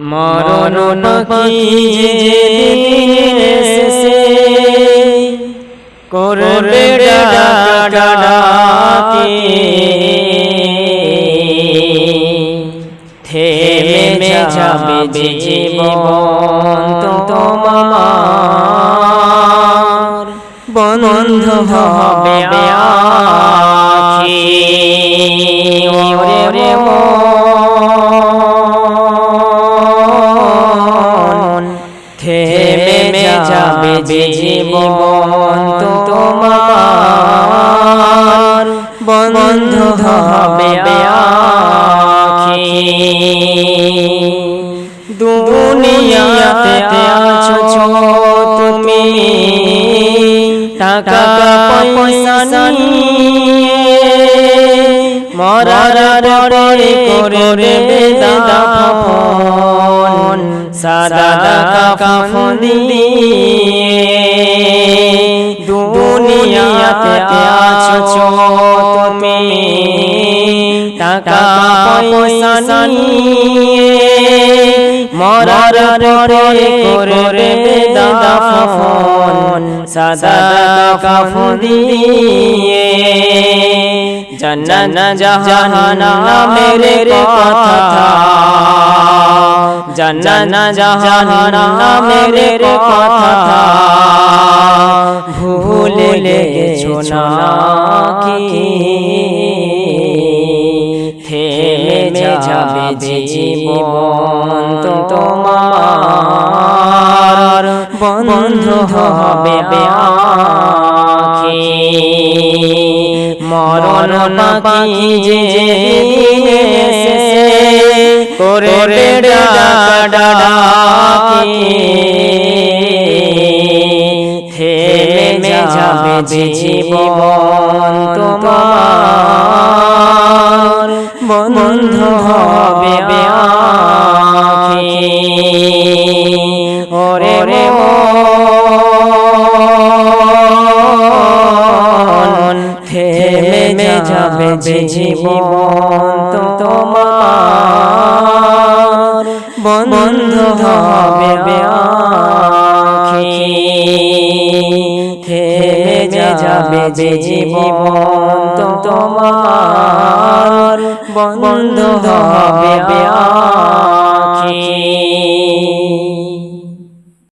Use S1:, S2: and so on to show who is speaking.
S1: মরণ করবে থেমে যাবে জীবন তোমার। বন্ধ হবে আখি। ওরে যাবে জীবন তোমার বন্ধ হবে দুনিয়াতে আছো তুমি। টাকা পয়সা মরার পরে করে সাদা কাফন দিয়ে দুনিয়াতে আছো তুমি টাকা পয়সা নিয়ে মরার পরে দাফন সাদা কাফন দিয়ে। জান্নাত কথা জান্নাত জাহান্নাম মেরে কথা ভুলে গেছো না কি? থেমে যাবে জীবন তোমার। বন্ধ হবে আখি। মরণ পাখি যে করে থেমে যাবে জীবন তোমার। বন্ধ হবে ওরে রে থেমে যাবে জীবন তোমার। হবে থেমে যাবে জীবন তোমার বন্ধ হবে আখি।